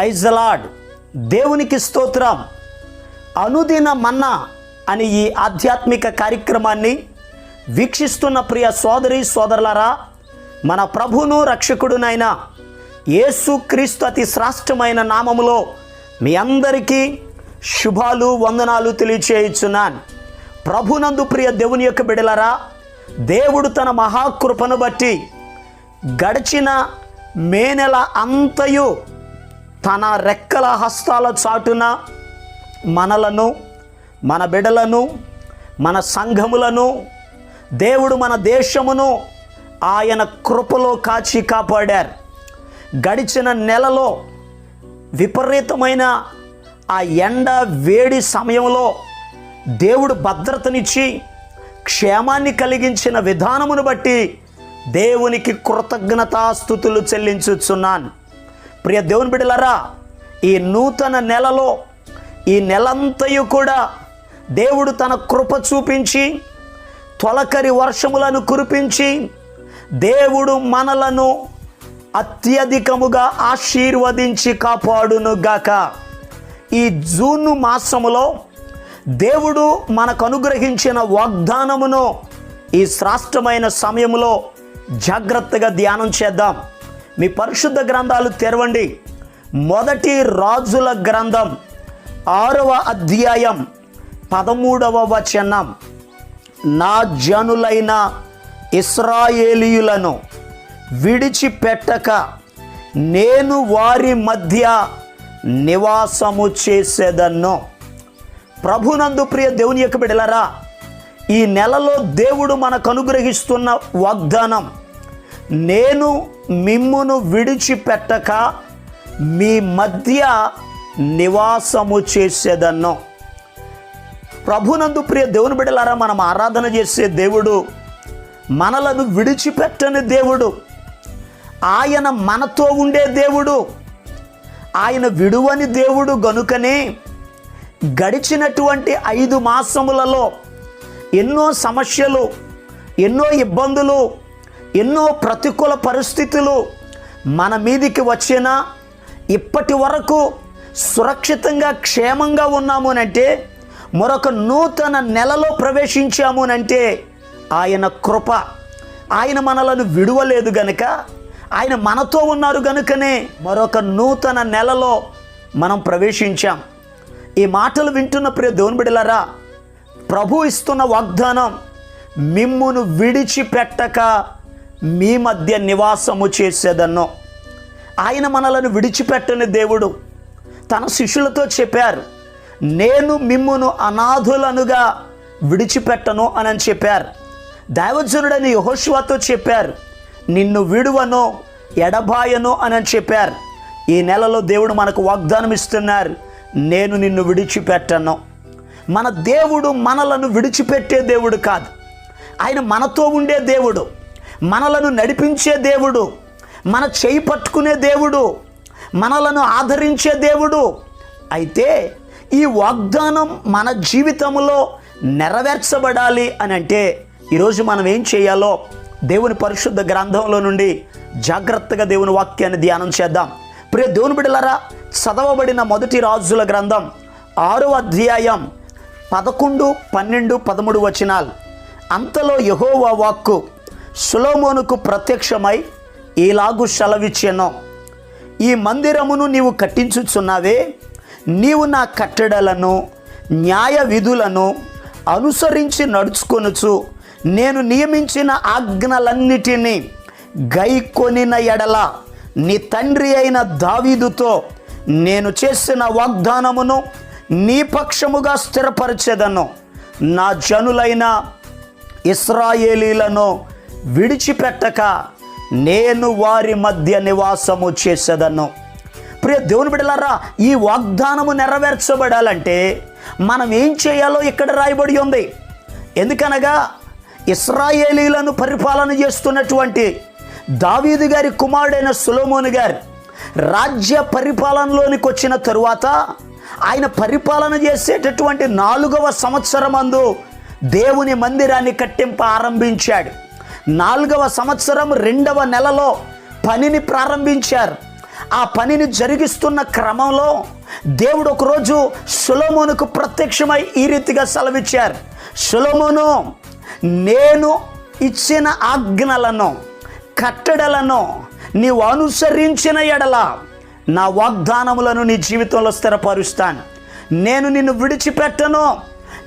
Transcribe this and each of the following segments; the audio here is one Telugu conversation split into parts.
ప్రైజ్ లాడ్ దేవునికి స్తోత్రం. అనుదిన మన్నా అని ఈ ఆధ్యాత్మిక కార్యక్రమాన్ని వీక్షిస్తున్న ప్రియ సోదరి సోదరులారా మన ప్రభును రక్షకుడునైన యేసు క్రీస్తు అతి శ్రాష్టమైన నామములో మీ అందరికీ శుభాలు వందనాలు తెలియచేయుచున్నాను. ప్రభునందు ప్రియ దేవుని యొక్క బిడలరా దేవుడు తన మహాకృపను బట్టి గడిచిన మే నెల అంతయు తన రెక్కల హస్తాల చాటున మనలను మన బిడలను మన సంఘములను దేవుడు మన దేశమును ఆయన కృపలో కాచి కాపాడారు. గడిచిన నెలలో విపరీతమైన ఆ ఎండ వేడి సమయంలో దేవుడు భద్రతనిచ్చి క్షేమాన్ని కలిగించిన విధానమును బట్టి దేవునికి కృతజ్ఞతాస్థుతులు చెల్లించుచున్నాను. ప్రియ దేవుని బిడ్డలారా ఈ నూతన నెలలో ఈ నెలంతయు కూడా దేవుడు తన కృప చూపించి తొలకరి వర్షములను కురిపించి దేవుడు మనలను అత్యధికముగా ఆశీర్వదించి కాపాడునుగాక. ఈ జూన్ మాసములో దేవుడు మనకు అనుగ్రహించిన వాగ్దానమును ఈ శ్రాష్టమైన సమయంలో జాగ్రత్తగా ధ్యానం చేద్దాం. మీ పరిశుద్ధ గ్రంథాలు తెరవండి. మొదటి రాజుల గ్రంథం ఆరవ అధ్యాయం పదమూడవ వచనం. నా జనులైన ఇస్రాయేలీయులను విడిచిపెట్టక నేను వారి మధ్య నివాసము చేసేదన్నో. ప్రభునందు ప్రియ దేవుని యొక్క బిడలరా ఈ నెలలో దేవుడు మనకు అనుగ్రహిస్తున్న వాగ్దానం నేను మిమ్మును విడిచిపెట్టక మీ మధ్య నివాసము చేసేదన్నో. ప్రభునందు ప్రియ దేవుని బిడలారా మనం ఆరాధన చేసే దేవుడు మనలను విడిచిపెట్టని దేవుడు ఆయన మనతో ఉండే దేవుడు ఆయన విడువని దేవుడు గనుకనే గడిచినటువంటి ఐదు మాసములలో ఎన్నో సమస్యలు ఎన్నో ఇబ్బందులు ఎన్నో ప్రతికూల పరిస్థితులు మన మీదికి వచ్చినా ఇప్పటి వరకు సురక్షితంగా క్షేమంగా ఉన్నాము అంటే మరొక నూతన నెలలో ప్రవేశించాము అంటే ఆయన కృప ఆయన మనలను విడువలేదు గనుక ఆయన మనతో ఉన్నారు గనుకనే మరొక నూతన నెలలో మనం ప్రవేశించాం. ఈ మాటలు వింటున్న ప్రియ దేవుని బిడలరా ప్రభు ఇస్తున్న వాగ్దానం మిమ్మును విడిచిపెట్టక మీ మధ్య నివాసము చేసేదన్నో. ఆయన మనలను విడిచిపెట్టని దేవుడు తన శిష్యులతో చెప్పారు నేను మిమ్మును అనాథులనుగా విడిచిపెట్టను అని చెప్పారు. దైవజనుడని యహోశివాతో చెప్పారు నిన్ను విడువను ఎడబాయను అని చెప్పారు. ఈ నెలలో దేవుడు మనకు వాగ్దానం ఇస్తున్నారు నేను నిన్ను విడిచిపెట్టను. మన దేవుడు మనలను విడిచిపెట్టే దేవుడు కాదు ఆయన మనతో ఉండే దేవుడు. మనలను నడిపించే దేవుడు మన చేయి పట్టుకునే దేవుడు మనలను ఆదరించే దేవుడు. అయితే ఈ వాగ్దానం మన జీవితంలో నెరవేర్చబడాలి అని అంటే ఈరోజు మనం ఏం చేయాలో దేవుని పరిశుద్ధ గ్రంథంలో నుండి జాగ్రత్తగా దేవుని వాక్యాన్ని ధ్యానం చేద్దాం. ప్రియ దేవుని బిడలరా చదవబడిన మొదటి రాజుల గ్రంథం ఆరో అధ్యాయం పదకొండు పన్నెండు పదమూడు వచనాలు. అంతలో యహోవా వాక్కు సులోమోనుకు ప్రత్యక్షమై ఇలాగు సెలవిచ్చెను. ఈ మందిరమును నీవు కట్టించుచున్నావే. నీవు నా కట్టడలను న్యాయ విధులను అనుసరించి నడుచుకొనుచు నేను నియమించిన ఆజ్ఞలన్నిటినీ గైకొనిన ఎడల నీ తండ్రి అయిన దావీదుతో నేను చేసిన వాగ్దానమును నీ పక్షముగా స్థిరపరచెదను. నా జనులైన ఇస్రాయేలీలను విడిచిపెట్టక నేను వారి మధ్య నివాసము చేసేదను. ప్రియ దేవుని బిడ్డలారా ఈ వాగ్దానము నెరవేర్చబడాలంటే మనం ఏం చేయాలో ఇక్కడ రాయబడి ఉంది. ఎందుకనగా ఇస్రాయేలీలను పరిపాలన చేస్తున్నటువంటి దావీదు గారి కుమారుడైన సులోమోను గారు రాజ్య పరిపాలనలోనికి వచ్చిన తరువాత ఆయన పరిపాలన చేసేటటువంటి నాలుగవ సంవత్సరమందు దేవుని మందిరాన్ని కట్టింప ఆరంభించాడు. నాలుగవ సంవత్సరం రెండవ నెలలో పనిని ప్రారంభించారు. ఆ పనిని జరిగిస్తున్న క్రమంలో దేవుడు ఒకరోజు సులోమోనుకు ప్రత్యక్షమై ఈ రీతిగా సెలవిచ్చారు. సులోమోను నేను ఇచ్చిన ఆజ్ఞలను కట్టడలను నీవు అనుసరించిన ఎడల నా వాగ్దానములను నీ జీవితంలో స్థిరపరుస్తాను. నేను నిన్ను విడిచిపెట్టను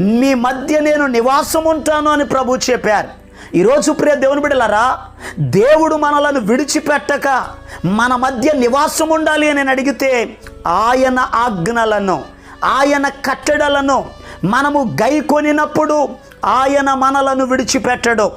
మీ మధ్య నేను నివాసం ఉంటాను అని ప్రభు చెప్పారు. ఈరోజు ప్రియ దేవుని బిడలరా దేవుడు మనలను విడిచిపెట్టక మన మధ్య నివాసం ఉండాలి అని అడిగితే ఆయన ఆజ్ఞలను ఆయన కట్టడలను మనము గైకొనినప్పుడు ఆయన మనలను విడిచిపెట్టడు.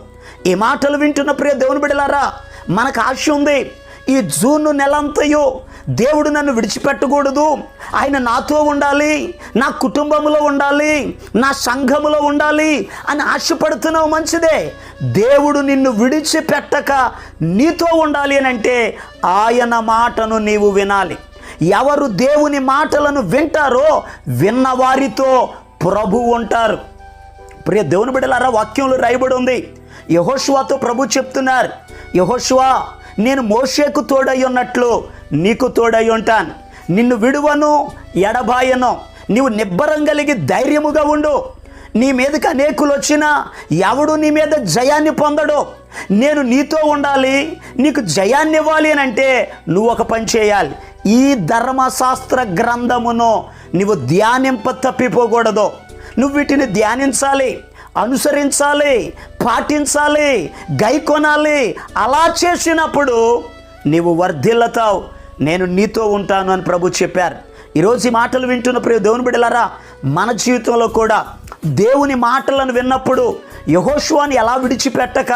ఈ మాటలు వింటున్న ప్రియ దేవుని బిడలారా మనకు ఆశ ఉంది ఈ జూన్ నెలంతయో దేవుడు నన్ను విడిచిపెట్టకూడదు. ఆయన నాతో ఉండాలి నా కుటుంబంలో ఉండాలి నా సంఘములో ఉండాలి అని ఆశపడుతున్నావు మంచిదే. దేవుడు నిన్ను విడిచిపెట్టక నీతో ఉండాలి అని అంటే ఆయన మాటను నీవు వినాలి. ఎవరు దేవుని మాటలను వింటారో విన్నవారితో ప్రభు ఉంటారు. ప్రియ దేవుని బిడ్డలారా వాక్యంలో రాయబడి ఉంది. యహోష్వాతో ప్రభు చెప్తున్నారు. యహోష్వా నేను మోషేకు తోడై ఉన్నట్లు నీకు తోడై ఉంటాను. నిన్ను విడువను ఎడబాయను. నీవు నిబ్బరం కలిగి ధైర్యముగా ఉండు. నీ మీదకి అనేకులు వచ్చినా ఎవడు నీ మీద జయాన్ని పొందడు? నేను నీతో ఉండాలి నీకు జయాన్ని ఇవ్వాలి అని అంటే నువ్వు ఒక పని చేయాలి. ఈ ధర్మశాస్త్ర గ్రంథమును నువ్వు ధ్యానింప తప్పిపోకూడదు. నువ్వు వీటిని ధ్యానించాలి అనుసరించాలి పాటించాలి గైకొనాలి అలా చేసినప్పుడు నీవు వర్ధిల్లతావు. నేను నీతో ఉంటాను అని ప్రభు చెప్పారు. ఈరోజు ఈ మాటలు వింటున్న ప్రియ దేవుని బిడ్డలారా మన జీవితంలో కూడా దేవుని మాటలను విన్నప్పుడు యహోష్వాని ఎలా విడిచిపెట్టక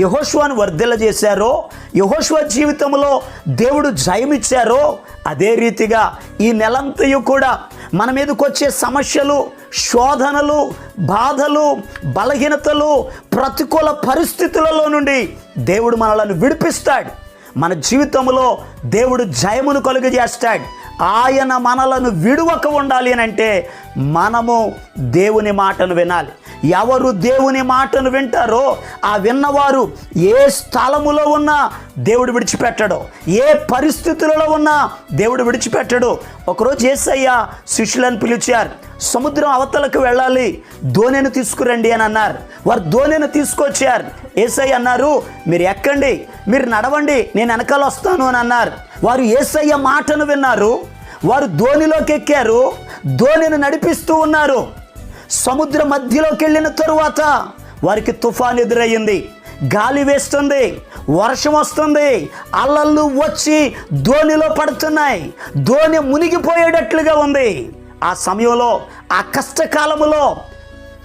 యహోష్వాను వర్ధిల్ల చేశారో యహోష్వ జీవితంలో దేవుడు జయమిచ్చారో అదే రీతిగా ఈ నెలంతయు కూడా మన మీదకి వచ్చే సమస్యలు శోధనలు బాధలు బలహీనతలు ప్రతికూల పరిస్థితులలో నుండి దేవుడు మనలను విడిపిస్తాడు. మన జీవితంలో దేవుడు జయమును కలుగజేస్తాడు. ఆయన మనలను విడువక ఉండాలి అని అంటే మనము దేవుని మాటను వినాలి. ఎవరు దేవుని మాటను వింటారో ఆ విన్నవారు ఏ స్థలములో ఉన్నా దేవుడు విడిచిపెట్టడు. ఏ పరిస్థితులలో ఉన్నా దేవుడు విడిచిపెట్టడు. ఒకరోజు ఏసయ్య శిష్యులను పిలిచారు సముద్రం అవతలకు వెళ్ళాలి దోణిని తీసుకురండి అని అన్నారు. వారు దోణిని తీసుకొచ్చారు. ఏసై అన్నారు మీరు ఎక్కండి మీరు నడవండి నేను వెనకాల వస్తాను అని అన్నారు. వారు ఏసయ్య మాటను విన్నారు వారు దోణిలోకి ఎక్కారు దోణిని నడిపిస్తూ ఉన్నారు. సముద్ర మధ్యలోకి వెళ్ళిన తరువాత వారికి తుఫాన్ ఎదురయ్యింది. గాలి వేస్తుంది వర్షం వస్తుంది అల్లలు వచ్చి ధోనిలో పడుతున్నాయి. ధోని మునిగిపోయేటట్లుగా ఉంది. ఆ సమయంలో ఆ కష్టకాలములో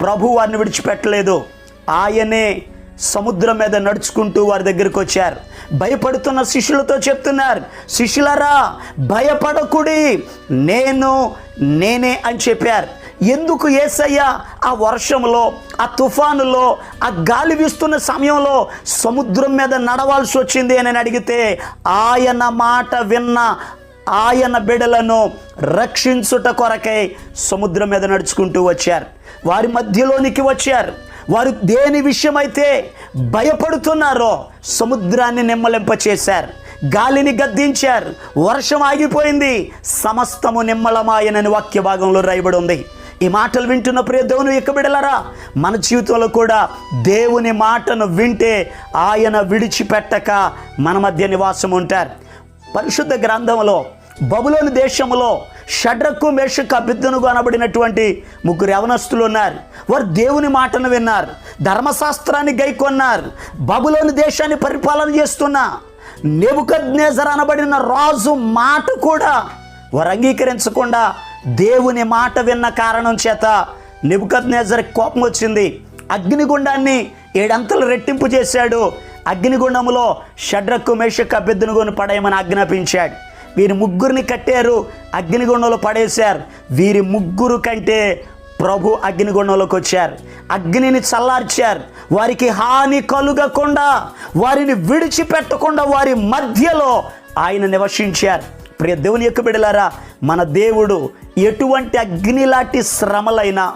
ప్రభు వారిని విడిచిపెట్టలేదు. ఆయనే సముద్రం మీద నడుచుకుంటూ వారి దగ్గరికి వచ్చారు. భయపడుతున్న శిష్యులతో చెప్తున్నారు శిష్యులరా భయపడకుడి నేను నేనే అని చెప్పారు. ఎందుకు ఏసయ్య ఆ వర్షంలో ఆ తుఫానులో ఆ గాలి వీస్తున్న సమయంలో సముద్రం మీద నడవాల్సి వచ్చింది అని అడిగితే ఆయన మాట విన్న ఆయన బిడలను రక్షించుట కొరకై సముద్రం మీద నడుచుకుంటూ వచ్చారు. వారి మధ్యలోనికి వచ్చారు. వారు దేని విషయమైతే భయపడుతున్నారో సముద్రాన్ని నిమ్మలింప చేశారు. గాలిని గద్దించారు. వర్షం ఆగిపోయింది. సమస్తము నిమ్మలమాయనని వాక్య భాగంలో రాయబడి ఉంది. ఈ మాటలు వింటున్న ప్రియ దేవుని ఎక్కబిడలరా మన జీవితంలో కూడా దేవుని మాటను వింటే ఆయన విడిచిపెట్టక మన మధ్య నివాసం ఉంటారు. పరిశుద్ధ గ్రంథంలో బబులోని దేశంలో షడ్రకు మేషకు అభ్యర్థనకు అనబడినటువంటి ముగ్గురు యవనస్తులు ఉన్నారు. వారు దేవుని మాటను విన్నారు. ధర్మశాస్త్రాన్ని గైకొన్నారు బబులోని దేశాన్ని పరిపాలన చేస్తున్న నెబుకద్నేజర్ అనబడిన రాజు మాట కూడా వారు అంగీకరించకుండా దేవుని మాట విన్న కారణం చేత నెబుకద్నేజర్ కోపం వచ్చింది. అగ్నిగుండాన్ని ఏడంతలు రెట్టింపు చేశాడు. అగ్నిగుండములో షడ్రకు మేషకు అభ్యర్థనగోని పడేయమని ఆజ్ఞాపించాడు. వీరి ముగ్గురిని కట్టారు అగ్నిగుండంలో పడేశారు. వీరి ముగ్గురు కంటే ప్రభు అగ్నిగుండంలోకి వచ్చారు. అగ్నిని చల్లార్చారు. వారికి హాని కలుగకుండా వారిని విడిచిపెట్టకుండా వారి మధ్యలో ఆయన నివసించారు. ప్రియ దేవుని యొక్క బిడలారా మన దేవుడు ఎటువంటి అగ్నిలాంటి శ్రమలైనా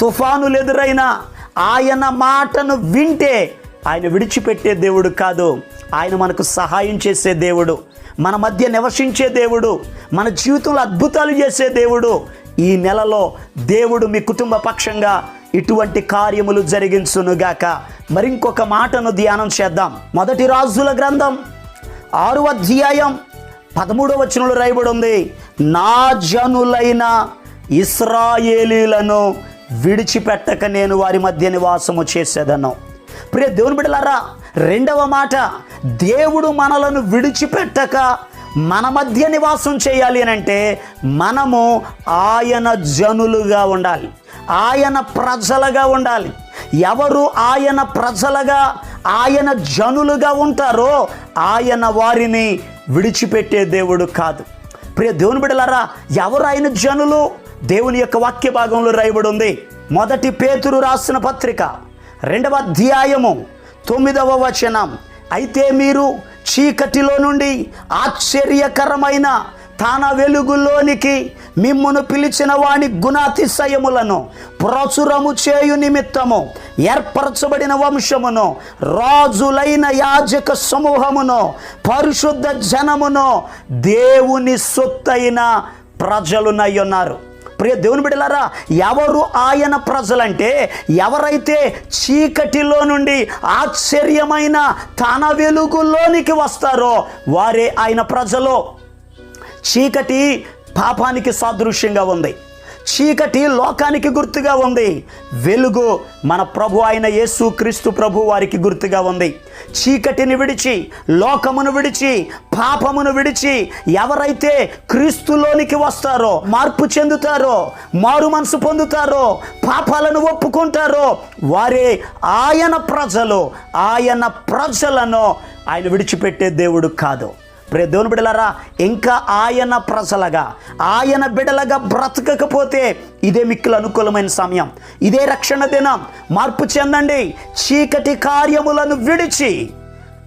తుఫానులు ఎదురైనా ఆయన మాటను వింటే ఆయన విడిచిపెట్టే దేవుడు కాదు. ఆయన మనకు సహాయం చేసే దేవుడు మన మధ్య నివసించే దేవుడు మన జీవితంలో అద్భుతాలు చేసే దేవుడు. ఈ నెలలో దేవుడు మీ కుటుంబ పక్షంగా ఇటువంటి కార్యములు జరిగించునుగాక మరింకొక మాటను ధ్యానం చేద్దాం. మొదటి రాజుల గ్రంథం ఆరు అధ్యాయం పదమూడవ వచనంలో రాయబడి ఉంది నా జనులైన ఇస్రాయేలీలను విడిచిపెట్టక నేను వారి మధ్య నివాసము చేసేదను. ప్రియ దేవుని బిడ్డలారా రెండవ మాట దేవుడు మనలను విడిచిపెట్టక మన మధ్య నివాసం చేయాలి అని అంటే మనము ఆయన జనులుగా ఉండాలి ఆయన ప్రజలుగా ఉండాలి. ఎవరు ఆయన ప్రజలుగా ఆయన జనులుగా ఉంటారో ఆయన వారిని విడిచిపెట్టే దేవుడు కాదు. ప్రియ దేవుని బిడలారా ఎవరు ఆయన జనులు దేవుని యొక్క వాక్య భాగంలో రాయబడి ఉంది మొదటి పేతురు రాసిన పత్రిక రెండవ అధ్యాయము తొమ్మిదవ వచనం. అయితే మీరు చీకటిలో నుండి ఆశ్చర్యకరమైన తన వెలుగులోనికి మిమ్మును పిలిచిన వాని గుణాతిశయములను ప్రచురము చేయు నిమిత్తము ఏర్పరచబడిన వంశమును రాజులైన యాజక సమూహమును పరిశుద్ధ జనమును దేవుని సొత్తైన ప్రజలునై ఉన్నారు ప్రియ దేవుని బిడ్డలారా ఎవరు ఆయన ప్రజలంటే ఎవరైతే చీకటిలో నుండి ఆశ్చర్యమైన తన వెలుగులోనికి వస్తారో వారే ఆయన ప్రజలు. చీకటి పాపానికి సాదృశ్యంగా ఉంది. చీకటి లోకానికి గుర్తుగా ఉంది. వెలుగు మన ప్రభు అయిన యేసు క్రీస్తు ప్రభు వారికి గుర్తుగా ఉంది. చీకటిని విడిచి లోకమును విడిచి పాపమును విడిచి ఎవరైతే క్రీస్తులోనికి వస్తారో మార్పు చెందుతారో మారు మనసు పొందుతారో పాపాలను ఒప్పుకుంటారో వారే ఆయన ప్రజలు ఆయన ప్రజలను ఆయన విడిచిపెట్టే దేవుడు కాదు. ప్రే దేవుని బిడలారా ఇంకా ఆయన ప్రజలగా ఆయన బిడలగా బ్రతకకపోతే ఇదే మిక్కులు అనుకూలమైన సమయం. ఇదే రక్షణ దినం. మార్పు చెందండి. చీకటి కార్యములను విడిచి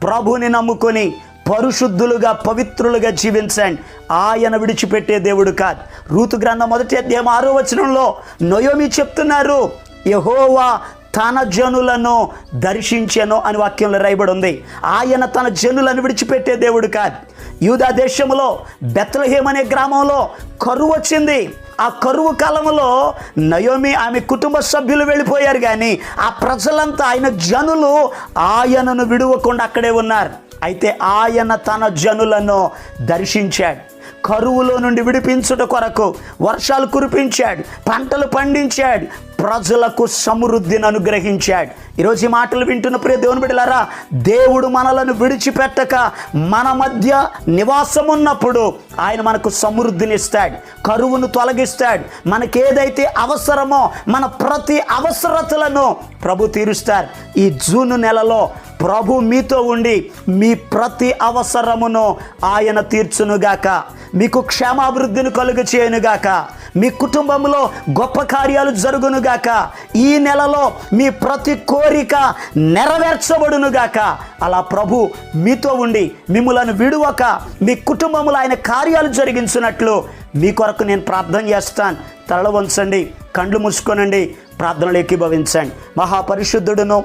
ప్రభుని నమ్ముకొని పరిశుద్ధులుగా పవిత్రులుగా జీవించండి. ఆయన విడిచిపెట్టే దేవుడు కాదు. రూతు గ్రంథం మొదటి అధ్యాయం ఆరో వచనంలో నొయోమి చెప్తున్నారు యహోవా తన జనులను దర్శించెను అని వాక్యంలో రాయబడి ఉంది ఆయన తన జనులను విడిచిపెట్టే దేవుడు కాదు. యూదా దేశంలో బెత్లహేమ్ అనే గ్రామంలో కరువు వచ్చింది. ఆ కరువు కాలంలో నయోమి ఆమె కుటుంబ సభ్యులు వెళ్ళిపోయారు కానీ ఆ ప్రజలంతా ఆయన జనులు ఆయనను విడువకుండా అక్కడే ఉన్నారు. అయితే ఆయన తన జనులను దర్శించాడు. కరువులో నుండి విడిపించుట కొరకు వర్షాలు కురిపించాడు పంటలు పండించాడు ప్రజలకు సమృద్ధిని అనుగ్రహించాడు. ఈరోజు ఈ మాటలు వింటున్న ప్రియ దేవుని బిడ్డలారా దేవుడు మనలను విడిచిపెట్టక మన మధ్య నివాసం ఉన్నప్పుడు ఆయన మనకు సమృద్ధిని ఇస్తాడు కరువును తొలగిస్తాడు. మనకేదైతే అవసరమో మన ప్రతి అవసరతలను ప్రభు తీరుస్తారు. ఈ జూన్ నెలలో ప్రభు మీతో ఉండి మీ ప్రతి అవసరమును ఆయన తీర్చునుగాక. మీకు క్షేమాభివృద్ధిని కలుగు చేయనుగాక. మీ కుటుంబంలో గొప్ప కార్యాలు జరుగునుగాక. ఈ నెలలో మీ ప్రతి కోరిక నెరవేర్చబడునుగాక. అలా ప్రభు మీతో ఉండి మిమ్మలను విడువక మీ కుటుంబంలో ఆయన కార్యాలు జరిగించినట్లు మీ కొరకు నేను ప్రార్థన చేస్తాను. తల వంచండి కండ్లు మూసుకోనండి ప్రార్థనలు ఏకీభవించండి మహాపరిశుద్ధుడును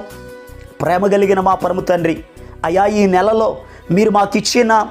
ప్రేమ కలిగిన మా పరమ తండ్రి. అయా ఈ నెలలో మీరు మాకు ఇచ్చిన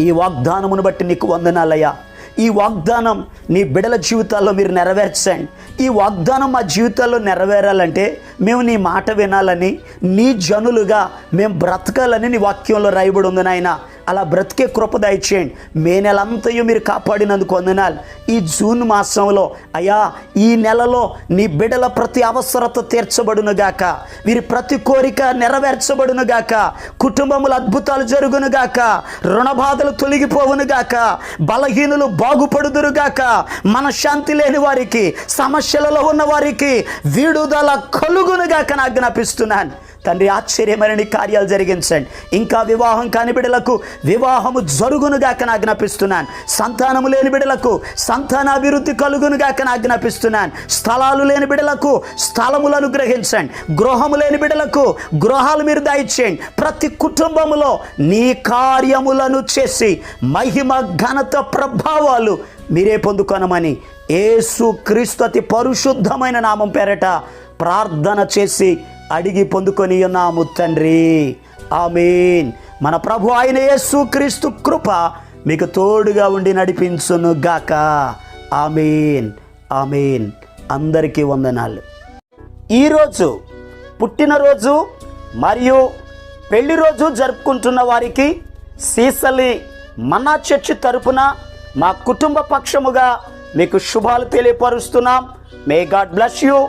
ఈ వాగ్దానమును బట్టి నీకు వందనాలయ్యా. ఈ వాగ్దానం నీ బిడల జీవితాల్లో మీరు నెరవేర్చండి. ఈ వాగ్దానం మా జీవితాల్లో నెరవేరాలంటే మేము నీ మాట వినాలని నీ జనులుగా మేము బ్రతకాలని నీ వాక్యంలో రాయబడి ఉంది నాయన. అలా బ్రతికే కృప దయచేయండి. మే నెలంతయు మీరు కాపాడినందుకు వందనాలు. ఈ జూన్ మాసంలో అయ్యా ఈ నెలలో నీ బిడల ప్రతి అవసరత తీర్చబడునుగాక. వీరి ప్రతి కోరిక నెరవేర్చబడునుగాక. కుటుంబముల అద్భుతాలు జరుగునుగాక. రుణబాధలు తొలగిపోవునుగాక. బలహీనులు బాగుపడుదురుగాక. మనశ్శాంతి లేని వారికి సమస్యలలో ఉన్న వారికి వీడుదల కలుగునుగాక నా జ్ఞాపిస్తున్నాను తండ్రి ఆశ్చర్యమైన నీ కార్యాలు జరిగించండి. ఇంకా వివాహం కాని బిడలకు వివాహము జరుగునుగాక ఆజ్ఞాపిస్తున్నాను. సంతానము లేని బిడలకు సంతానాభివృద్ధి కలుగునుగాక ఆజ్ఞాపిస్తున్నాను. స్థలాలు లేని బిడలకు స్థలములను గ్రహించండి గృహము లేని బిడలకు గృహాలు మీరు దయచేయండి. ప్రతి కుటుంబములో నీ కార్యములను చేసి మహిమ ఘనత ప్రభావాలు మీరే పొందుకొనమని ఏసు క్రీస్తు అతి పరిశుద్ధమైన నామం పేరట ప్రార్థన చేసి అడిగి పొందుకొని ఉన్నాము తండ్రి. ఆమెన్. మన ప్రభు ఆయన యేసు క్రీస్తు కృప మీకు తోడుగా ఉండి నడిపించును గాక. ఆమెన్. ఆమెన్. అందరికీ వందనాలు. ఈరోజు పుట్టినరోజు మరియు పెళ్ళి రోజు జరుపుకుంటున్న వారికి సీసలి మన్నా చర్చి తరపున మా కుటుంబ పక్షముగా మీకు శుభాలు తెలియపరుస్తున్నాం. May God bless you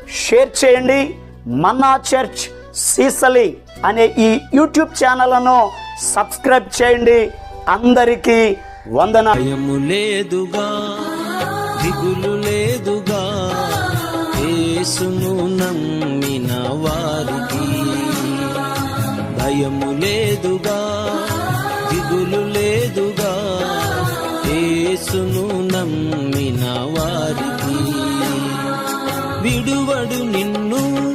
share చేయండి. మన్నా చర్చ్ సీసలి అనే ఈ యూట్యూబ్ ఛానల్ను సబ్స్క్రైబ్ చేయండి. అందరికీ వందన లేదుగా దిగులు లేదుగా యేసును నమ్మిన వారికి. భయము లేదుగా దిగులు లేదుగా యేసును నమ్మిన వారికి. విడువడు నిన్ను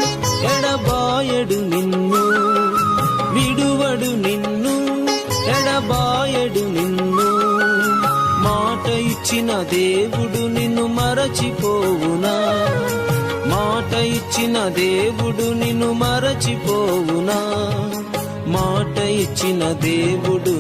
ఎడబాయడు నిన్ను. విడువడు నిన్ను ఎడబాయడు నిన్ను. మాట ఇచ్చిన దేవుడు నిన్ను మరచిపోవునా? మాట ఇచ్చిన దేవుడు నిన్ను మరచిపోవునా? మాట ఇచ్చిన దేవుడు